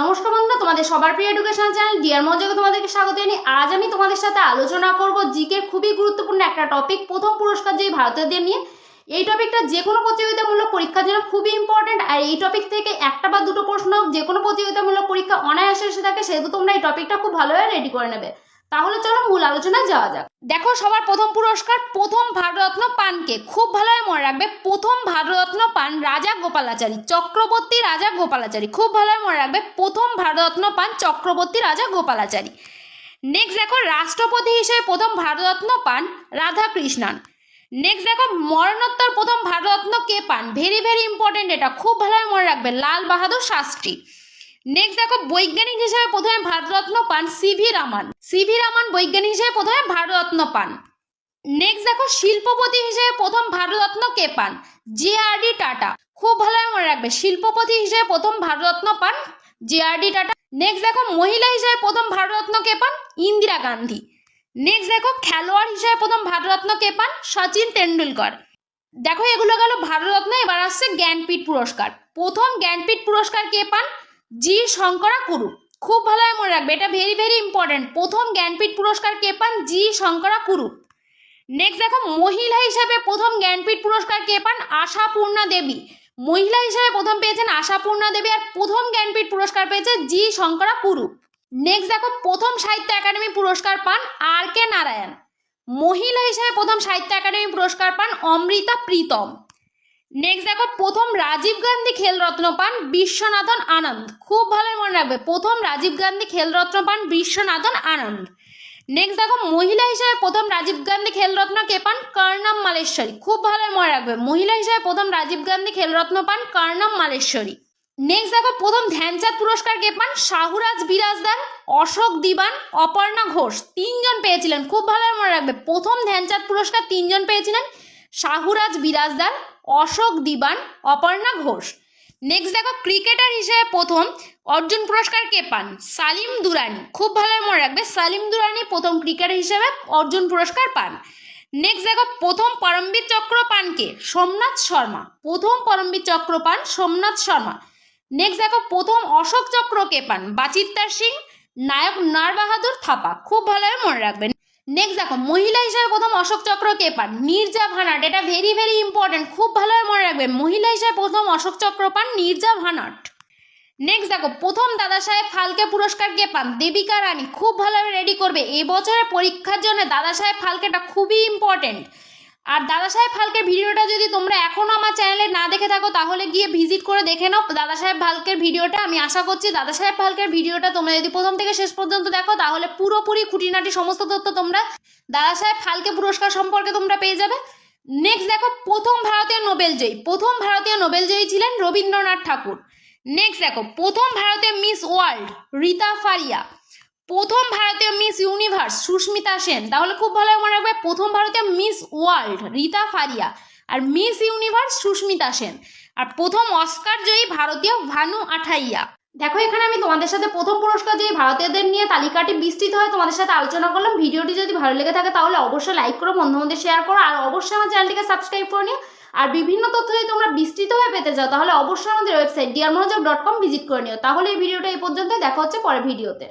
নমস্কার বন্ধুরা, তোমাদের সবার প্রিয় এডুকেশন চ্যানেল ডিয়ার মজাকে তোমাদেরকে স্বাগত জানি আজ আমি তোমাদের সাথে আলোচনা করব জিকের খুবই গুরুত্বপূর্ণ একটা টপিক প্রথম পুরস্কার যে ভারতীয়দের নিয়ে। এই টপিকটা যে কোনো প্রতিযোগিতামূলক পরীক্ষার জন্য খুবই ইম্পর্টেন্ট আর এই টপিক থেকে একটা বা দুটো প্রশ্ন যে কোনো প্রতিযোগিতামূলক পরীক্ষা অনায়াসে এসে থাকে, সেহেতু তোমরা এই টপিকটা খুব ভালোভাবে রেডি করে নেবে। তাহলে চলো মূল আলোচনায় যাওয়া যাক। দেখো সবার প্রথম পুরস্কার, প্রথম ভারতরত্ন পানকে। খুব ভালোভাবে মনে রাখবে, প্রথম ভারতরত্ন পান রাজা গোপালাচারী, চক্রবর্তী রাজা গোপালাচারী। খুব ভালোভাবে মনে রাখবে, প্রথম ভারতরত্ন পান চক্রবর্তী রাজা গোপালাচারী। নেক্সট দেখো, রাষ্ট্রপতি হিসেবে প্রথম ভারতরত্ন পান রাধাকৃষ্ণন। নেক্সট দেখো, মরণোত্তর প্রথম ভারতরত্ন কে পান? ভেরি ভেরি ইম্পর্টেন্ট এটা। খুব ভালোভাবে মনে রাখবে, লাল বাহাদুর শাস্ত্রী। নেক্সট দেখো, বৈজ্ঞানিক হিসেবে প্রথমে ভারতরত্ন পান সিভি রামান। সিভি রামান বৈজ্ঞানিক হিসেবে প্রথমে ভারতরত্ন পান। নেক্সট দেখো, শিল্পপতি হিসেবে প্রথম ভারতরত্ন কে পান? J R D Tata. খুব ভালোভাবে মনে রাখবে, শিল্পপতি হিসেবে প্রথম ভারতরত্ন পান J R D Tata. Next দেখো, মহিলা হিসেবে প্রথম ভারতরত্ন কে পান? ইন্দিরা গান্ধী। নেক্সট দেখো, খেলোয়াড় হিসেবে প্রথম ভারতরত্ন কে পান? সচিন তেন্ডুলকর। দেখো, এগুলো গেল ভারতরত্ন, এবার আসছে জ্ঞানপীঠ পুরস্কার। প্রথম জ্ঞানপীঠ পুরস্কার কে পান? জি শঙ্করা কুরু। খুব ভালোভাবে মনে রাখবে, এটা ভেরি ভেরি ইম্পর্টেন্ট প্রথম জ্ঞানপীঠ পুরস্কার কে পান? জি শঙ্করা কুরু। নেক্সট দেখো, মহিলা হিসেবে প্রথম জ্ঞানপীঠ পুরস্কার কে পান? আশাপূর্ণা দেবী। মহিলা হিসেবে প্রথম পেয়েছেন আশাপূর্ণা দেবী আর প্রথম জ্ঞানপীঠ পুরস্কার পেয়েছে জি শঙ্করা কুরু। নেক্সট দেখো, প্রথম সাহিত্য একাডেমি পুরস্কার পান আর কে নারায়ণ। মহিলা হিসেবে প্রথম সাহিত্য একাডেমি পুরস্কার পান অমৃতা প্রীতম। নেক্সট দেখো, প্রথম রাজীব গান্ধী খেলরত্ন পান বিশ্বনাথন আনন্দ। খুব ভালো মনে রাখবে, প্রথম রাজীব গান্ধী খেলরত্ন পান বিশ্বনাথন আনন্দ। নেক্সট দেখো, মহিলা হিসেবে প্রথম রাজীব গান্ধী খেলরত্ন কে পান? কর্ণম মালেশ্বরী। খুব ভালো মনে রাখবে, মহিলা হিসেবে প্রথম রাজীব গান্ধী খেলরত্ন পান কর্ণম মালেশ্বরী। নেক্সট দেখো, প্রথম ধ্যানচাঁদ পুরস্কার কে পান? শাহুরাজ বিরাজদার, অশোক দিবান, অপর্ণা ঘোষ। তিনজন পেয়েছিলেন, খুব ভালো মনে রাখবে। প্রথম ধ্যানচাঁদ পুরস্কার তিনজন পেয়েছিলেন শাহুরাজ বিরাজদার, অশোক দিবান, অপর্ণা ঘোষ। নেক্সট দেখো ক্রিকেটার হিসেবে প্রথম অর্জুন পুরস্কার কে পান? সালিম দুরানি। খুব ভালো মনে রাখবে, সালিম দুরানি প্রথম ক্রিকেটার হিসেবে অর্জুন পুরস্কার পান। নেক্সট দেখো, প্রথম পরমবীর চক্র পান কে? সোমনাথ শর্মা। প্রথম পরমবীর চক্র পান সোমনাথ শর্মা। নেক্সট দেখো, প্রথম অশোক চক্র কে পান? বাচিত্তার সিং, নায়ক নার বাহাদুর থাপা। খুব ভালোভাবে মনে রাখবেন নেক্সট দেখো, মহিলা হিসাবে প্রথম অশোক চক্র কে পান? নির্জা ভানাট, এটা ভেরি ভেরি ইম্পর্টেন্ট খুব ভালোভাবে মনে রাখবে। মহিলা হিসাবে প্রথম অশোক চক্র পান নির্জা ভানাট। নেক্সট দেখো, প্রথম দাদা সাহেব ফালকে পুরস্কার কে পান? দেবিকা রানী, খুব ভালোভাবে রেডি করবে। এবছরের পরীক্ষার জন্য দাদা সাহেব ফালকেটা খুবই ইম্পর্টেন্ট আর দাদা সাহেব ফালকের ভিডিওটা যদি তোমরা এখনও আমার চ্যানেলে না দেখে থাকো, তাহলে গিয়ে ভিজিট করে দেখে নাও। দাদা সাহেব ফালকের ভিডিওটা, আমি আশা করছি দাদা সাহেব ফালকের ভিডিওটা তোমরা যদি প্রথম থেকে শেষ পর্যন্ত দেখো, তাহলে পুরোপুরি খুঁটিনাটি সমস্ত তথ্য তোমরা দাদা সাহেব ফালকে পুরস্কার সম্পর্কে তোমরা পেয়ে যাবে। নেক্সট দেখো, প্রথম ভারতীয় নোবেল জয়ী। প্রথম ভারতীয় নোবেল জয়ী ছিলেন রবীন্দ্রনাথ ঠাকুর। নেক্সট দেখো, প্রথম ভারতীয় মিস ওয়ার্ল্ড, রীতা ফারিয়া। প্রথম ভারতীয় মিস ইউনিভার্স সুস্মিতা সেন। তাহলে খুব ভালো মনে রাখবে, প্রথম ভারতীয় মিস ওয়ার্ল্ড রীতা ফারিয়া আর মিস ইউনিভার্স সুস্মিতা সেন। আর প্রথম অস্কার জয়ী ভারতীয় ভানু আঠাইয়া। দেখো, এখানে আমি তোমাদের সাথে প্রথম পুরস্কার জয়ী ভারতীয়দের নিয়ে তালিকাটি বিস্তৃত হয় তোমাদের সাথে আলোচনা করলাম। ভিডিওটি যদি ভালো লেগে থাকে, তাহলে অবশ্যই লাইক করো বন্ধু শেয়ার করো, আর অবশ্যই আমার চ্যানেলটিকে সাবস্ক্রাইব করে নিও। আর বিভিন্ন তথ্য যদি তোমরা বিস্তৃতভাবে পেতে চাও, তাহলে অবশ্যই আমাদের website dear Monojog dot com visit করে নিও। তাহলে এই ভিডিওটা এই পর্যন্ত দেখা হচ্ছে পরের ভিডিওতে।